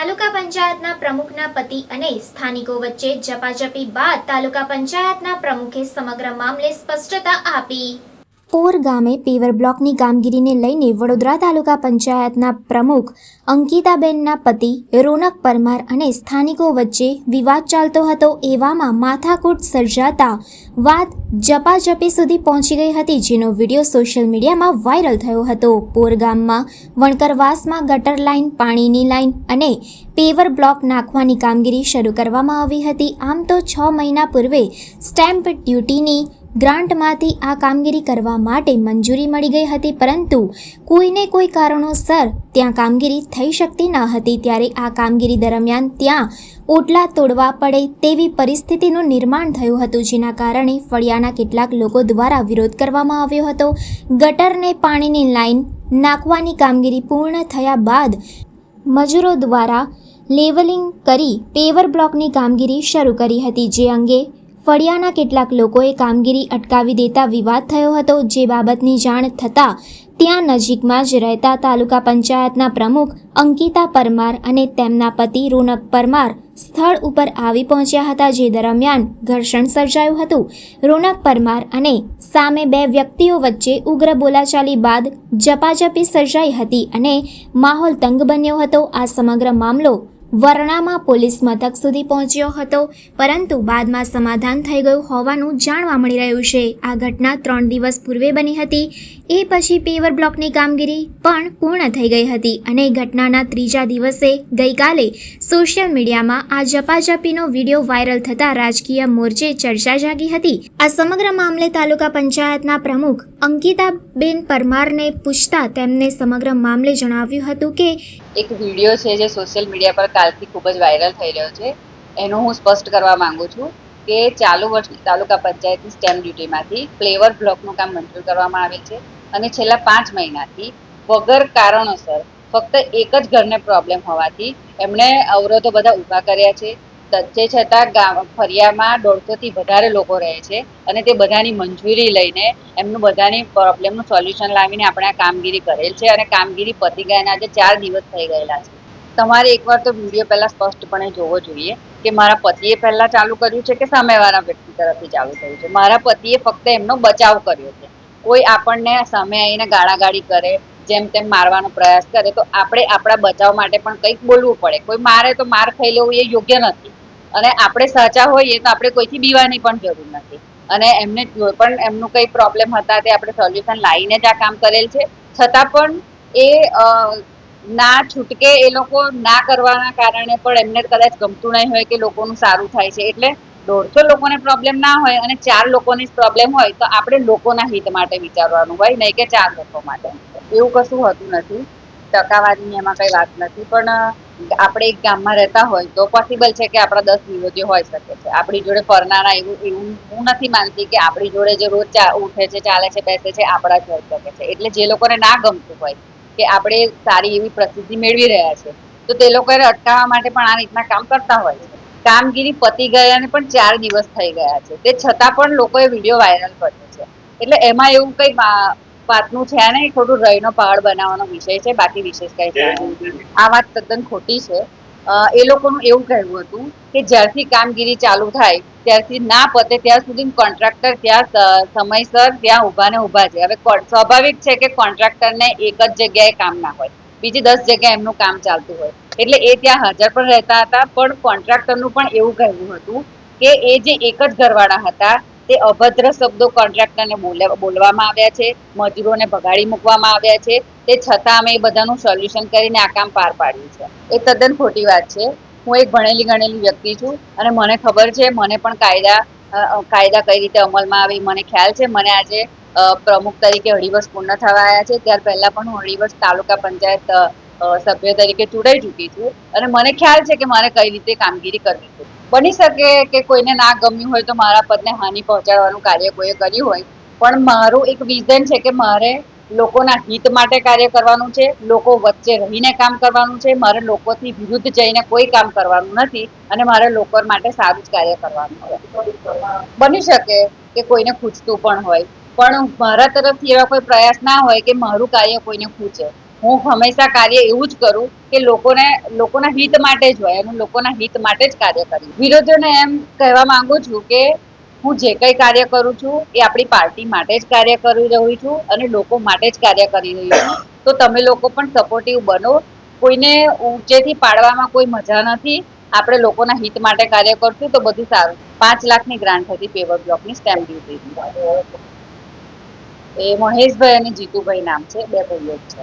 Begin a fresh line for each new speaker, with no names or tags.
તાલુકા પંચાયતના પ્રમુખના પતિ અને સ્થાનિકો વચ્ચે ઝપાઝપી બાદ તાલુકા પંચાયતના પ્રમુખે સમગ્ર મામલે સ્પષ્ટતા આપી. પોર ગામે પેવર બ્લોકની કામગીરીને લઈને વડોદરા તાલુકા પંચાયતના પ્રમુખ અંકિતાબેનના પતિ રોનક પરમાર અને સ્થાનિકો વચ્ચે વિવાદ ચાલતો હતો. એવામાં માથાકૂટ સર્જાતા વાત જપાજપી સુધી પહોંચી ગઈ હતી, જેનો વીડિયો સોશિયલ મીડિયામાં વાયરલ થયો હતો. પોર ગામમાં વણકરવાસમાં ગટર લાઇન, પાણીની લાઇન અને પેવર બ્લોક નાખવાની કામગીરી શરૂ કરવામાં આવી હતી. આમ તો છ મહિના પૂર્વે સ્ટેમ્પ ડ્યુટીની ગ્રાન્ટમાંથી આ કામગીરી કરવા માટે મંજૂરી મળી ગઈ હતી, પરંતુ કોઈને કોઈ કારણોસર ત્યાં કામગીરી થઈ શકતી ન હતી. ત્યારે આ કામગીરી દરમિયાન ત્યાં ઓટલા તોડવા પડે તેવી પરિસ્થિતિનું નિર્માણ થયું હતું, જેના કારણે ફળિયાના કેટલાક લોકો દ્વારા વિરોધ કરવામાં આવ્યો હતો. ગટરને પાણીની લાઈન નાખવાની કામગીરી પૂર્ણ થયા બાદ મજૂરો દ્વારા લેવલિંગ કરી પેવર બ્લોકની કામગીરી શરૂ કરી હતી, જે અંગે ફળિયાના કેટલાક લોકોએ કામગીરી અટકાવી દેતા વિવાદ થયો હતો, જે બાબતની જાણ થતાં ત્યાં નજીકમાં જ રહેતા તાલુકા પંચાયતના પ્રમુખ અંકિતા પરમાર અને તેમના પતિ રોનક પરમાર સ્થળ ઉપર આવી પહોંચ્યા હતા, જે દરમિયાન ઘર્ષણ સર્જાયું હતું. રોનક પરમાર અને સામે બે વ્યક્તિઓ વચ્ચે ઉગ્ર બોલાચાલી બાદ જપાજપી સર્જાઈ હતી અને માહોલ તંગ બન્યો હતો. આ સમગ્ર મામલો વરણામાં પોલીસ મથક સુધી પહોંચ્યો હતો, પરંતુ બાદમાં સમાધાન થઈ ગયું હોવાનું જાણવા મળી રહ્યું છે. આ ઘટના ત્રણ દિવસ પૂર્વે બની હતી. એ પછી પેવર બ્લોકની કામગીરી પણ પૂર્ણ થઈ ગઈ હતી અને ઘટનાના ત્રીજા દિવસે ગઈકાલે સોશિયલ મીડિયામાં આ ઝપાઝપીનો વીડિયો વાયરલ થતાં રાજકીય મોરચે ચર્ચા જાગી હતી. આ સમગ્ર મામલે તાલુકા પંચાયતના પ્રમુખ અંકિતાબેન પરમારને પૂછતા તેમને સમગ્ર મામલે જણાવ્યું હતું કે
એક વીડિયો છે જે સોશિયલ મીડિયા પર કાલથી ખૂબ જ વાયરલ થઈ રહ્યો છે. એનું હું સ્પષ્ટ કરવા માંગુ છું કે ચાલુ વર્ષની તાલુકા પંચાયતની સ્ટેમ્પ ડ્યુટીમાંથી ફ્લેવર બ્લોકનું કામ મંજૂર કરવામાં આવે છે અને છેલ્લા પાંચ મહિનાથી વગર કારણોસર ફક્ત એક જ ઘરને પ્રોબ્લેમ હોવાથી એમણે અવરોધો બધા ઊભા કર્યા છે. ત- છતાં ગામ ફરિયામાં દોઢસોથી વધારે લોકો રહે છે અને તે બધાની મંજૂરી લઈને એમનું બધાની પ્રોબ્લેમનું સોલ્યુશન લાવીને આપણે આ કામગીરી કરેલ છે અને કામગીરી પતી ગયાના આજે ચાર દિવસ થઈ ગયેલા છે. તમારે એકવાર તો વીડિયો પહેલાં સ્પષ્ટપણે જોવો જોઈએ કે મારા પતિએ પહેલાં ચાલુ કર્યું છે કે સામેવાળા વ્યક્તિ તરફથી ચાલુ કર્યું છે? મારા પતિએ ફક્ત એમનો બચાવ કર્યો છે. કોઈ આપણને સામે આવીને ગાળાગાળી કરે, જેમ તેમ મારવાનો પ્રયાસ કરે, તો આપણે આપણા બચાવ માટે પણ કંઈક બોલવું પડે. કોઈ મારે તો માર ખાઈ લેવું એ યોગ્ય નથી. અને આપણે સાચા હોઈએ તો આપણે કોઈથી બીવાની પણ જરૂર નથી. અને એમને જો પણ એમનું કંઈ પ્રોબ્લેમ હતા તે આપણે સોલ્યુશન લાવીને જ આ કામ કરેલ છે. છતાં પણ એ ના છૂટકે એ લોકો ના કરવાના કારણે પણ એમને કદાચ ગમતું નહીં હોય કે લોકોનું સારું થાય છે. એટલે દોઢસો લોકોને પ્રોબ્લેમ ના હોય અને ચાર લોકોની જ પ્રોબ્લેમ હોય તો આપણે લોકોના હિત માટે વિચારવાનું હોય, નહીં કે ચાર લોકો માટે. એવું કશું હોતું નથી. ટકાવારીની એમાં કઈ વાત નથી. પણ આપણે એક ગામમાં રહેતા હોય તો પોસિબલ છે કે આપણા દસ વિરોધીઓ હોઈ શકે છે. આપણી જોડે ફરનારા એવું એવું હું નથી માનતી કે આપણી જોડે જે રોજ ઉઠે છે, ચાલે છે, બેસે છે, આપણા જ હોઈ શકે છે. એટલે જે લોકોને ના ગમતું હોય કે આપણે સારી એવી પ્રસિદ્ધિ મેળવી રહ્યા છે, તો તે લોકોને અટકાવવા માટે પણ આ રીતના કામ કરતા હોય છે. કામગીરી પતી ગયાને પણ ચાર દિવસ થઈ ગયા છે. તે છતાં પણ લોકોએ વીડિયો વાયરલ કર્યો છે. એટલે એમાં એવું કંઈ વાતનું છે નહીં થોડું રહીનો પહાડ બનાવવાનો વિષય છે બાકી વિશેષ કંઈ છે આ વાત તદ્દન ખોટી છે. એ લોકોનું એવું કહેવું હતું કે જ્યારથી કામગીરી ચાલુ થાય ત્યારથી ના પતે ત્યાં સુધી કોન્ટ્રાક્ટર ત્યાં સમયસર ત્યાં ઊભા ને ઊભા છે. હવે સ્વાભાવિક છે કે કોન્ટ્રાક્ટરને એક જ જગ્યાએ કામ ના હોય બીજી દસ જગ્યાએ એમનું કામ ચાલતું હોય. એટલે એ ત્યાં હાજર પણ રહેતા હતા પણ કોન્ટ્રાક્ટરનું પણ એવું કહેવું હતું કે એ જે એક જ ઘરવાળા હતા તે અભદ્ર શબ્દો કોન્ટ્રાક્ટરને બોલે- બોલવામાં આવ્યા છે, મજૂરોને ભગાડી મૂકવામાં આવ્યા છે, તે છતાં અમે એ બધાનું સોલ્યુશન કરીને આ કામ પાર પાડ્યું છે. એ તદ્દન ખોટી વાત છે. હું એક ભણેલી ગણેલી વ્યક્તિ છું અને મને ખબર છે, મને પણ કાયદા કાયદા કઈ રીતે અમલમાં આવે મને ખ્યાલ છે. મને આજે પ્રમુખ તરીકે અઢી પૂર્ણ થવા આવ્યા છે. ત્યાર પહેલા પણ હું અઢી તાલુકા પંચાયત સભ્ય તરીકે ચૂંટાઈ ચૂકી છું અને મને ખ્યાલ છે કે મારે કઈ રીતે કામગીરી કરવી છે. બની શકે કે કોઈને ના ગમ્યું હોય તો મારા પદને હાનિ પહોંચાડવાનું કાર્ય કોઈએ કર્યું હોય. પણ મારું એક વિઝન છે કે મારે લોકોના હિત માટે કાર્ય કરવાનું છે, લોકો વચ્ચે રહીને કામ કરવાનું છે, મારે લોકોથી વિરુદ્ધ જઈને કોઈ કામ કરવાનું નથી અને મારે લોકો માટે સારું જ કાર્ય કરવાનું હોય. બની શકે કે કોઈને ખૂચતું પણ હોય. પણ મારા તરફથી એવા કોઈ પ્રયાસ ના હોય કે મારું કાર્ય કોઈને ખૂચે. હું હંમેશા કાર્ય એવું જ કરું કે લોકોને, લોકોના હિત માટે જ હોય અને લોકોના હિત માટે જ કાર્ય કરું વિરોધીઓને એમ કહેવા માંગુ છું કે હું જે કંઈ કાર્ય કરું છું એ આપણી પાર્ટી માટે જ કાર્ય કરી રહી છું અને લોકો માટે જ કાર્ય કરી રહી છું. તો તમે લોકો પણ સપોર્ટિવ બનો. કોઈને ઊંચેથી પાડવામાં કોઈ મજા નથી. આપણે લોકોના હિત માટે કાર્ય કરશું તો બધું સારું. પાંચ લાખની ગ્રાન્ટ હતી પેવર બ્લોકની સ્ટેમ્પ ડ્યુટી એ મહેશભાઈ અને જીતુભાઈ નામ છે, બે ભાઈઓ છે.